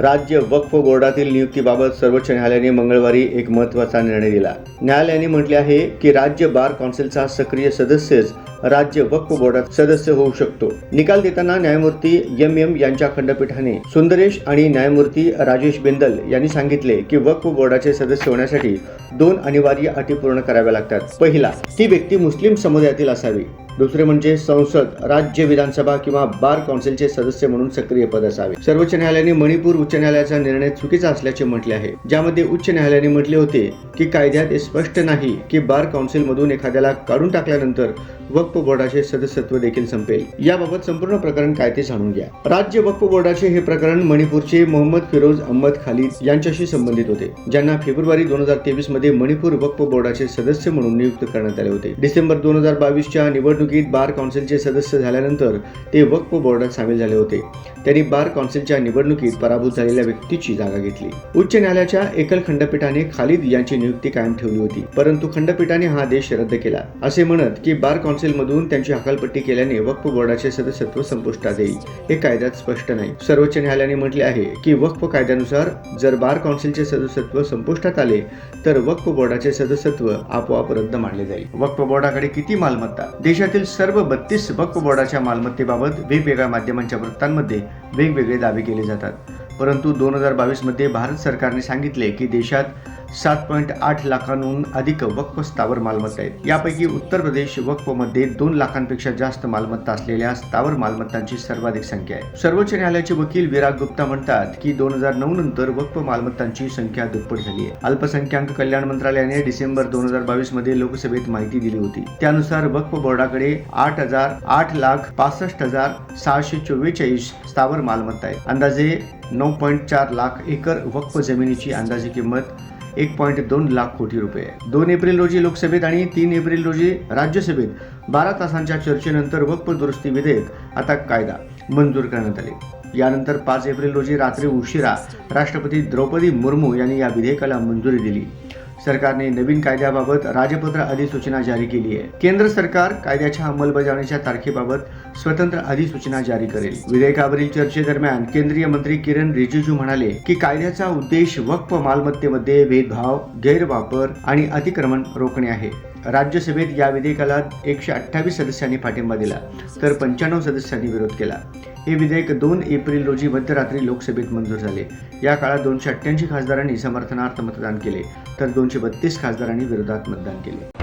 राज्य वक्फ बोर्डातील नियुक्तीबाबत सर्वोच्च न्यायालयाने मंगळवारी एक महत्त्वाचा निर्णय दिला. न्यायालयाने म्हटले आहे की राज्य बार कौन्सिलचा सक्रिय सदस्यच राज्य वक्फ बोर्डात सदस्य होऊ शकतो. निकाल देताना न्यायमूर्ती एम एम यांच्या खंडपीठाने सुंदरेश आणि न्यायमूर्ती राजेश बिंदल यांनी सांगितले की वक्फ बोर्डाचे सदस्य होण्यासाठी दोन अनिवार्य अटी पूर्ण कराव्या लागतात. पहिला ती व्यक्ती मुस्लिम समुदायातील असावी. दुसरे म्हणजे संसद राज्य विधानसभा किंवा बार कौन्सिलचे सदस्य म्हणून सक्रिय पद असावे. सर्वोच्च न्यायालयाने मणिपूर उच्च न्यायालयाचा निर्णय चुकीचा असल्याचे म्हटले आहे. ज्यामध्ये उच्च न्यायालयाने म्हटले होते की कायद्यात हे स्पष्ट नाही की बार कौन्सिलमधून एखाद्याला काढून टाकल्यानंतर वक्फ बोर्डाचे सदस्यत्व देखील संपेल. याबाबत संपूर्ण प्रकरण काय ते जाणून घ्या. राज्य वक्फ बोर्डाचे हे प्रकरण मणिपूरचे मोहम्मद फिरोज अहमद खालिद यांच्याशी संबंधित होते ज्यांना फेब्रुवारी दोन हजार तेवीसमध्ये मणिपूर वक्फ बोर्डाचे सदस्य म्हणून नियुक्त करण्यात आले होते. डिसेंबर दोन हजार बावीसच्या निवडणुकीत बार काउन्सिलचे सदस्य झाल्यानंतर ते वक्फ बोर्डात सामील झाले होते. त्यांनी बार कौन्सिलच्या निवडणुकीत पराभूत झालेल्या व्यक्तीची जागा घेतली. उच्च न्यायालयाच्या एकल खंडपीठाने खालिद यांची नियुक्ती कायम ठेवली होती परंतु खंडपीठाने हा आदेश रद्द केला. असे म्हणत की बार काउन्सिल काउन्सिलमधून त्यांची हकालपट्टी केल्याने वक्फ बोर्डाचे सदस्यत्व संपुष्टात येईल. हे कायद्यात स्पष्ट नाही. सर्वोच्च न्यायालयाने म्हटले आहे की वक्फ कायद्यानुसार जर बार काउन्सिलचे सदस्यत्व संपुष्टात आले तर वक्फ बोर्डाचे सदस्यत्व आपोआप रद्द मानले जाईल. वक्फ बोर्डाकडे किती मालमत्ता? देशातील सर्व बत्तीस वक्फ बोर्डाच्या मालमत्तेबाबत वेगवेगळ्या माध्यमांच्या वृत्तांमध्ये वेगवेगळे दावे केले जातात. परंतु दोन हजार बावीसमध्ये भारत सरकारने सांगितले की देशात सात पॉईंट आठ लाखांहून अधिक वक्फ स्थावर मालमत्ता आहेत. यापैकी उत्तर प्रदेश वक्फमध्ये दोन लाखांपेक्षा जास्त मालमत्ता असलेल्या स्थावर मालमत्तांची सर्वाधिक संख्या आहे. सर्वोच्च न्यायालयाचे वकील विराग गुप्ता म्हणतात की दोन हजार नऊ नंतर वक्फ मालमत्तांची संख्या दुप्पट झाली आहे. अल्पसंख्याक कल्याण मंत्रालयाने डिसेंबर दोन हजार बावीसमध्ये लोकसभेत माहिती दिली होती. त्यानुसार वक्फ बोर्डाकडे आठ हजार आठ लाख पासष्ट हजार सहाशे चव्वेचाळीस स्थावर मालमत्ता आहे. अंदाजे नऊ पॉईंट चार लाख एकर वक्फ जमिनीची अंदाजे किंमत एक पॉईंट दोन लाख कोटी रुपये. दोन एप्रिल रोजी लोकसभेत आणि तीन एप्रिल रोजी राज्यसभेत बारा तासांच्या चर्चेनंतर वक्फ दुरुस्ती विधेयक आता कायदा मंजूर करण्यात आले. यानंतर पाच एप्रिल रोजी रात्री उशिरा राष्ट्रपती द्रौपदी मुर्मू यांनी या विधेयकाला मंजुरी दिली. सरकारने नवीन कायद्याबाबत राजपत्र अधिसूचना जारी केली आहे. केंद्र सरकार कायद्याच्या अंमलबजावणीच्या तारखेबाबत स्वतंत्र अधिसूचना जारी करेल. विधेयकावरील चर्चेदरम्यान केंद्रीय मंत्री किरण रिजिजू म्हणाले की कायद्याचा उद्देश वक्फ मालमत्तेमध्ये भेदभाव गैरवापर आणि अतिक्रमण रोखणे आहे. राज्यसभेत या विधेयकाला एकशे अठ्ठावीस सदस्यांनी पाठिंबा दिला तर पंच्याण्णव सदस्यांनी विरोध केला. हे विधेयक दोन एप्रिल रोजी मध्यरात्री लोकसभेत मंजूर झाले. या काळात दोनशे अठ्ठ्याऐंशी खासदारांनी समर्थनार्थ मतदान केले तर दोनशे बत्तीस खासदारांनी विरोधात मतदान केले.